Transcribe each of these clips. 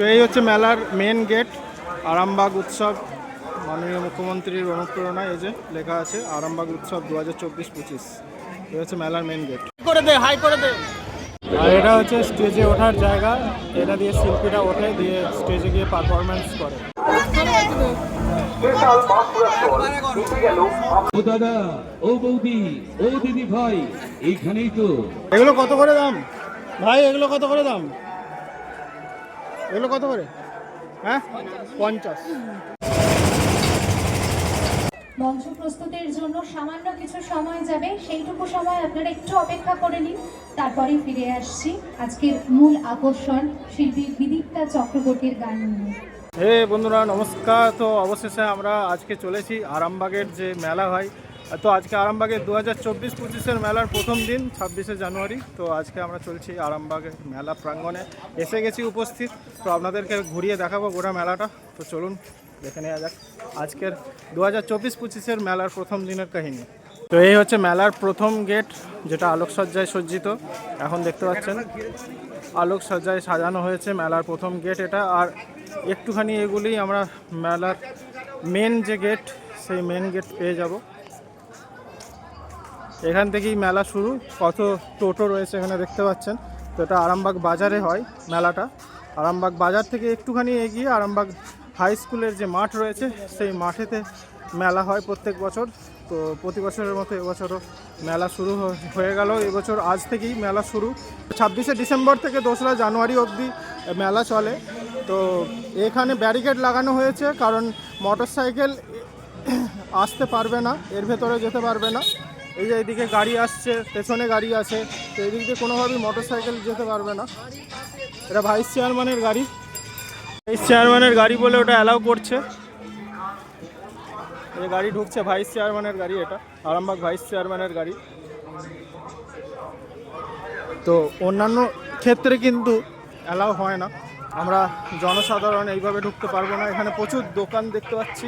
তো এই হচ্ছে মেলার মেন গেট আরামবাগ উৎসব মাননীয় মুখ্যমন্ত্রীর অনুপ্রেরণায় এই যে লেখা আছে আরামবাগ উৎসব দু হাজার চব্বিশ পঁচিশ। এই হচ্ছে মেলার মেন গেট করে দে হাই করে দে। আর এটা হচ্ছে স্টেজে ওঠার জায়গা এটা দিয়ে শিল্পীরা ওঠে দিয়ে স্টেজে গিয়ে পারফরমেন্স করে। ও দাদা ও বৌদি ও দিদি ভাই এইখানেই তো। এগুলো কত করে দাম? ভাই এগুলো কত করে দাম? এগুলো কত করে? হ্যাঁ? পঞ্চাশ। মঞ্চ প্রস্তুতের জন্য সামান্য কিছু সময় যাবে। সেইটুকু সময় আপনারা একটু অপেক্ষা করে নিন। তারপরেই ফিরে আসছি আজকের মূল আকর্ষণ শিল্পী বিদীপ্তা চক্রবর্তীর গান নিয়ে। হে বন্ধুরা নমস্কার। তো অবশেষে আমরা আজকে চলেছি আরামবাগের যে মেলা হয় তো আজকে আরামবাগের দু হাজার চব্বিশ পঁচিশের মেলার প্রথম দিন, ছাব্বিশে জানুয়ারি। তো আজকে আমরা চলছি আরামবাগের মেলা প্রাঙ্গণে। এসে গেছি উপস্থিত। তো আপনাদেরকে ঘুরিয়ে দেখাবো গোটা মেলাটা। তো চলুন, দেখে নেওয়া যাক আজকের দু হাজার চব্বিশ পঁচিশের মেলার প্রথম দিনের কাহিনী। তো এই হচ্ছে মেলার প্রথম গেট, যেটা আলোকসজ্জায় সজ্জিত। এখন দেখতে পাচ্ছেন, আলোকসজ্জায় সাজানো হয়েছে মেলার প্রথম গেট এটা। আর একটুখানি এগুলি আমরা মেলার মেন যে গেট সেই মেন গেট পেয়ে যাব। এখান থেকেই মেলা শুরু। কত টোটো রয়েছে এখানে দেখতে পাচ্ছেন। তো এটা আরামবাগ বাজারে হয় মেলাটা। আরামবাগ বাজার থেকে একটুখানি এগিয়ে আরামবাগ হাই স্কুলের যে মাঠ রয়েছে, সেই মাঠেতে মেলা হয় প্রত্যেক বছর। তো প্রতি বছরের মতো এবছরও মেলা শুরু হয়ে গেল। এবছর আজ থেকেই মেলা শুরু। ছাব্বিশে ডিসেম্বর থেকে দোসরা জানুয়ারি অবধি মেলা চলে। তো এখানে ব্যারিকেড লাগানো হয়েছে, কারণ মোটর সাইকেল আসতে পারবে না, এর ভেতরে যেতে পারবে না। এই যে এদিকে গাড়ি আসছে, পেছনে গাড়ি আছে, তো এদিক দিয়ে কোনোভাবেই মোটর সাইকেল যেতে পারবে না। এটা ভাইস চেয়ারম্যানের গাড়ি। ভাইস চেয়ারম্যানের গাড়ি বলে ওটা অ্যালাউ করছে। এই গাড়ি ঢুকছে ভাইস চেয়ারম্যানের গাড়ি এটা, আরামবাগ ভাইস চেয়ারম্যানের গাড়ি। তো অন্যান্য ক্ষেত্রে কিন্তু অ্যালাউ হয় না। আমরা জনসাধারণ এইভাবে ঢুকতে পারব না। এখানে প্রচুর দোকান দেখতে পাচ্ছি।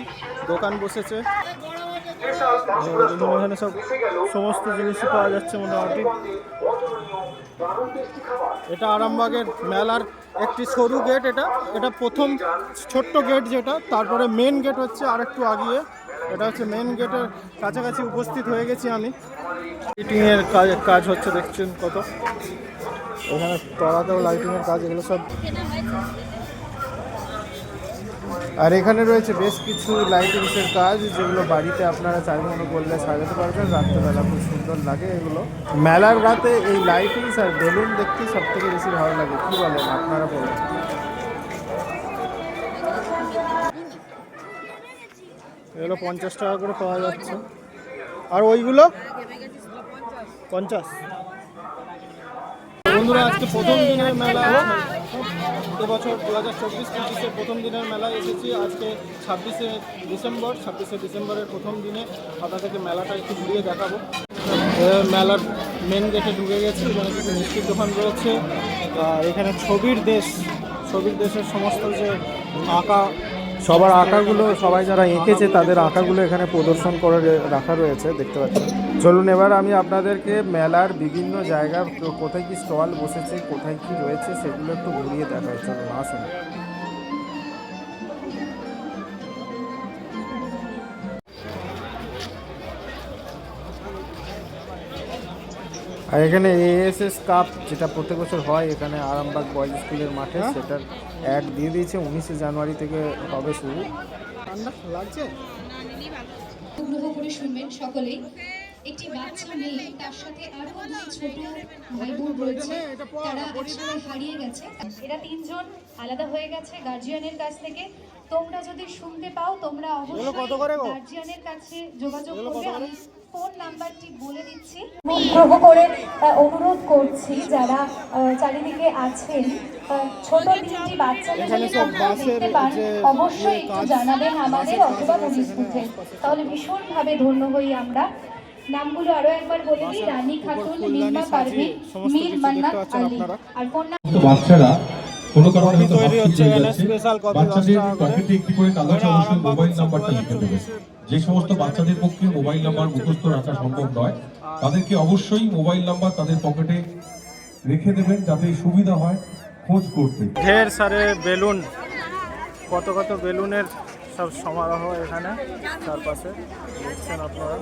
দোকান বসেছে। দেখুন এখানে সব সমস্ত জিনিসই পাওয়া যাচ্ছে মোটামুটি। এটা আরামবাগের মেলার একটি সরু গেট এটা। এটা প্রথম ছোট্ট গেট যেটা। তারপরে মেন গেট হচ্ছে আর একটু আগিয়ে। এটা হচ্ছে মেন গেটের কাছাকাছি উপস্থিত হয়ে গেছি আমি। লাইটিংয়ের কাজ কাজ হচ্ছে, দেখছেন কত? এখানে তলাতেও লাইটিংয়ের কাজ, এগুলো সব আর এখানে রয়েছে বেশ কিছু লাইটিংসের কাজ, যেগুলো বাড়িতে আপনারা চাই মনে করলে সাজাতে পারবেন। রাত্রেবেলা খুব সুন্দর লাগে এগুলো। মেলার রাতে এই লাইটিংস আর বেলুন দেখতে সব থেকে বেশি ভালো লাগে। কি বলেন আপনারা বলেন? এগুলো পঞ্চাশ টাকা করে পাওয়া যাচ্ছে। আর ওইগুলো? পঞ্চাশ। বন্ধুরা, আজকে প্রথম দিনের মেলা। এবছর দু হাজার চব্বিশ পঁচিশের প্রথম দিনের মেলায় এসেছি। আজকে ছাব্বিশে ডিসেম্বর, ছাব্বিশে ডিসেম্বরের প্রথম দিনে আপনাদেরকে মেলাটা একটু ঘুরিয়ে দেখাবো। মেলার মেন গেটে ঢুকে গেছি, এখানে কিছু মিষ্টির দোকান রয়েছে। এখানে ছবির দেশ, ছবির দেশের সমস্ত যে আঁকা, সবার আঁকাগুলো সবাই যারা এঁকেছে তাদের আঁকাগুলো এখানে প্রদর্শন করে রাখা রয়েছে, দেখতে পাচ্ছেন। চলুন এবার আমি আপনাদেরকে মেলার বিভিন্ন জায়গার তো- কোথায় কি স্টল বসেছে কোথায় কি রয়েছে সেগুলো একটু ঘুরিয়ে দেখাই। চলুন আসুন। আর এখানে এএসএস কাপ যেটা প্রত্যেক বছর হয় এখানে আরামবাগ বয়েজ স্কুলের মাঠে সেটার অ্যাড দিয়ে দিয়েছে উনিশে জানুয়ারি থেকে হবে শুরু। লাগছে? অনুগ্রহ করে শুনবেন সকলেই। একটি বাচ্চা মেয়ে তার সাথে আরও দুই ছোট ভাই বোন রয়েছে তারা একসাথে হারিয়ে গেছে। এরা তিনজন আলাদা হয়ে গেছে গার্জিয়ানের কাছ থেকে। তোমরা যদি শুনতে পাও তোমরা অবশ্যই গার্জিয়ানের কাছে যোগাযোগ করবে। করে? আমি ফোন নাম্বারটি বলে দিচ্ছি। অনুগ্রহ করে অনুরোধ করছি যারা চারিদিকে আছেন ছোট তিনটি বাচ্চাকে যদি আপনারা দেখতে পান অবশ্যই একটু জানাবেন আমাদের অথবা পুলিশ বুথে। তাহলে ভীষণভাবে ধন্য হই আমরা। নামগুলো আরও একবার বলে দিই রানী খাতুন নিম্মা পারভিন মীর মান্নাত আলী। আর কন্যা তো বাচ্চারা কোনো কারণে হয়তো তৈরি হচ্ছে। স্পেশাল কফি বাচ্চাদের পকেটে একটি করে কাগজ অবশ্যই মোবাইল নাম্বারটা লিখে দেবে। যে সমস্ত বাচ্চাদের পক্ষে মোবাইল নাম্বার মুখস্থ রাখা সম্ভব নয় তাদেরকে অবশ্যই মোবাইল নাম্বার তাদের পকেটে রেখে দেবেন যাতে সুবিধা হয় খোঁজ করতে। ঢের সারে বেলুন কত কত বেলুনের সব সমারোহ এখানে চারপাশে। দেখছেন আপনারা?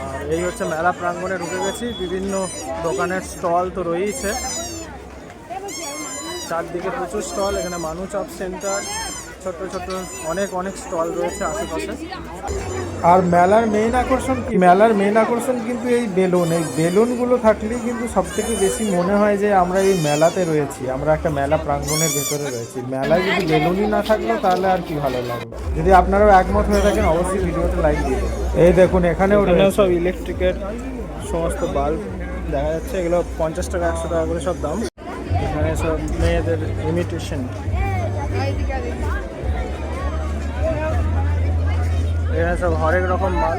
আর এই হচ্ছে মেলা প্রাঙ্গণে ঢুকে গেছি। বিভিন্ন দোকানের স্টল তো রয়েছে চারদিকে প্রচুর স্টল, এখানে মানু চপ সেন্টার। ছোট ছোট অনেক অনেক স্টল রয়েছে আশেপাশে। আর মেলার মেইন আকর্ষণ কি? মেলার মেইন আকর্ষণ কিন্তু এই বেলুন। এই বেলুনগুলো থাকলেই কিন্তু সব থেকে বেশি মনে হয় যে আমরা এই মেলাতে রয়েছি। আমরা একটা মেলা প্রাঙ্গণের ভেতরে রয়েছি। মেলায় যদি বেলুনই না থাকল তাহলে আর কি ভালো লাগবে যদি আপনারাও একমত হয়ে থাকেন অবশ্যই ভিডিওতে লাইক দিয়ে এই দেখুন এখানেও সব ইলেকট্রিকের সমস্ত বাল্ব দেখা যাচ্ছে। এগুলো পঞ্চাশ টাকা একশো টাকা করে সব দাম। এখানে সব মেয়েদের ইমিটেশন এখানে সব হরেক রকম মাল।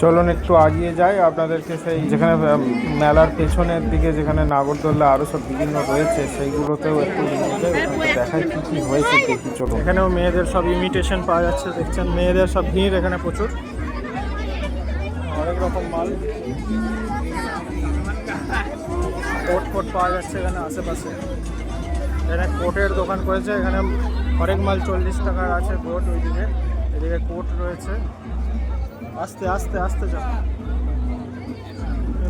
চলুন একটু আগিয়ে যাই আপনাদেরকে সেই যেখানে মেলার পেছনের দিকে যেখানে নাগরদোল্লা আরও সব বিভিন্ন রয়েছে সেইগুলোতেও একটু দেখাই কী কী হয়েছে দেখি চলুন। এখানেও মেয়েদের সব ইমিটেশন পাওয়া যাচ্ছে দেখছেন? মেয়েদের সব ভিড় এখানে প্রচুর। অনেক রকম মাল। কোট কোট পাওয়া যাচ্ছে এখানে আশেপাশে। এখানে কোটের দোকান করেছে, এখানে হরেক মাল চল্লিশ টাকার আছে কোট ওইদিকে। এদিকে কোট রয়েছে। আস্তে আস্তে আস্তে যাও।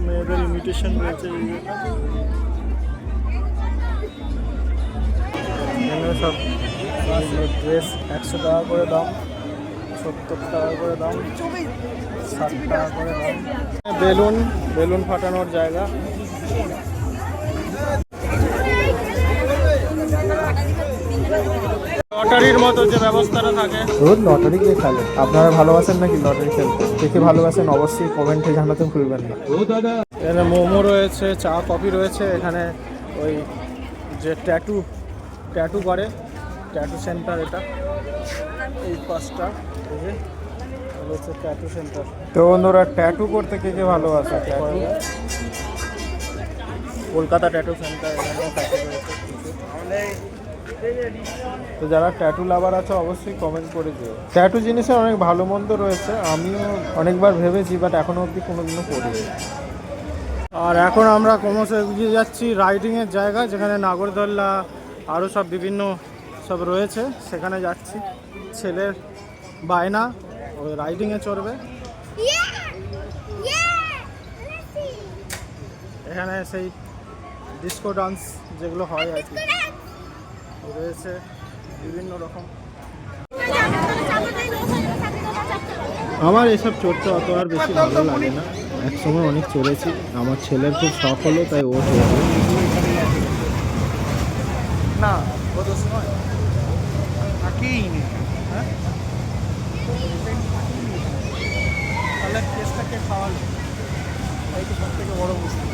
মেয়েদের ইমিটেশন রয়েছে সব ড্রেস একশো টাকা করে দাম, সত্তর টাকা করে দাম। বেলুন বেলুন ফাটানোর জায়গা। লটারির মতো যে ব্যবস্থাটা থাকে। রোজ লটারি কে খেলে। আপনারা ভালোবাসেন নাকি লটারি খেলতে? ভালোবাসেন অবশ্যই কমেন্টে জানাতে ভুলবেন না। এখানে মোমো রয়েছে চা কফি রয়েছে এখানে ওই যে ট্যাটু ট্যাটু করে ট্যাটু সেন্টার এটা। এই পাঁচটা তো বন্ধুরা ট্যাটু করতে কে কে ভালোবাসে ট্যাটু কলকাতা ট্যাটু সেন্টার এখানেও। তো যারা ট্যাটু লাভার আছে, অবশ্যই কমেন্ট করে দিও। ট্যাটু জিনিসের অনেক ভালো মন্দ রয়েছে, আমিও অনেকবার ভেবেছি বাট এখনও অবধি কোনোদিনও করিনি। আর এখন আমরা ক্রমশ এগিয়ে যাচ্ছি রাইডিংয়ের জায়গা যেখানে নাগরদোল্লা আরও সব বিভিন্ন সব রয়েছে, সেখানে যাচ্ছি। ছেলের বায়না ওই রাইডিংয়ে চড়বে। এখানে সেই ডিস্কো ডান্স যেগুলো হয় আর কি। রয়েছে বিভিন্ন রকম। আমার এসব চড়তে অত আর বেশি ভালো লাগে না। এক সময় অনেক চড়েছি। আমার ছেলের খুব শখ হলো, তাই ও চড়বে না কত সময় হ্যাঁ কেসটাকে খাওয়ালো। তাই তো সব থেকে বড় মুশকিল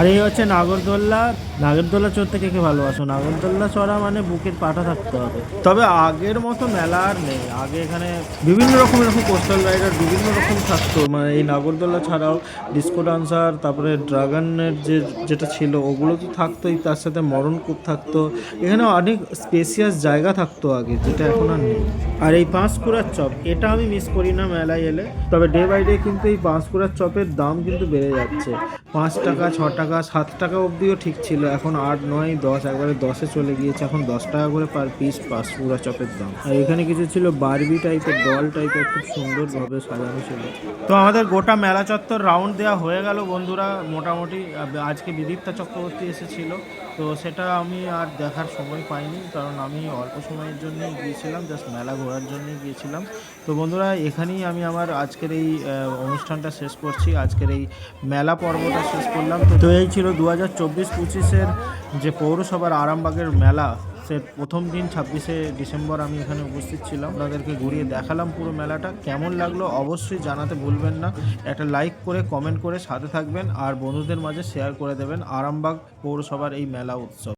আর এই হচ্ছে নাগরদোল্লা। নাগরদোল্লা চড়তে কে কে ভালোবাসো? নাগরদোল্লা চড়া মানে বুকের পাটা থাকতে হবে। তবে আগের মতো মেলা আর নেই। আগে এখানে বিভিন্ন রকম এরকম কোস্টাল রাইডার বিভিন্ন রকম থাকতো। মানে এই নাগরদোল্লা ছাড়াও ডিস্কো ডান্সার তারপরে ড্রাগনের যে, যেটা ছিল, ওগুলো তো থাকতোই। তার সাথে মরণ কূপ থাকতো। এখানে অনেক স্পেসিয়াস জায়গা থাকতো আগে, যেটা এখন আর নেই। আর এই পাঁশকুড়ার চপ, এটা আমি মিস করি না মেলায় এলে। তবে ডে বাই ডে কিন্তু এই পাঁশকুড়ার চপের দাম কিন্তু বেড়ে যাচ্ছে। পাঁচ টাকা, ছ টাকা সাত টাকা অবধিও ঠিক ছিল। এখন আট, নয়, দশ, একবারে দশে চলে গিয়েছে। এখন দশ টাকা করে পার পিস পাঁশকুড়া চপের দাম। আর এখানে কিছু ছিল বারবি টাইপের ডল টাইপের খুব সুন্দরভাবে সাজানো ছিল। তো আমাদের গোটা মেলা চত্বর রাউন্ড দেওয়া হয়ে গেল বন্ধুরা। মোটামুটি আজকে বিদীপ্তা চক্রবর্তী এসেছিল। তো সেটা আমি আর দেখার সময় পাইনি, কারণ আমি অল্প সময়ের জন্যই গিয়েছিলাম জাস্ট মেলা ঘোরার জন্যই গিয়েছিলাম। তো বন্ধুরা, এখানেই আমি আমার আজকের এই অনুষ্ঠানটা শেষ করছি। আজকের এই মেলা পর্বটা শেষ করলাম। তো- এই ছিল দু হাজার চব্বিশ পঁচিশের যে পৌরসভার আরামবাগের মেলা। সে প্রথম দিন, ছাব্বিশে ডিসেম্বর আমি এখানে উপস্থিত ছিলাম। আপনাদেরকে ঘুরিয়ে দেখালাম পুরো মেলাটা। কেমন লাগল অবশ্যই জানাতে ভুলবেন না। একটা লাইক করে, কমেন্ট করে সাথে থাকবেন আর বন্ধুদের মাঝে শেয়ার করে দেবেন। আরামবাগ পৌরসভার এই মেলা উৎসব।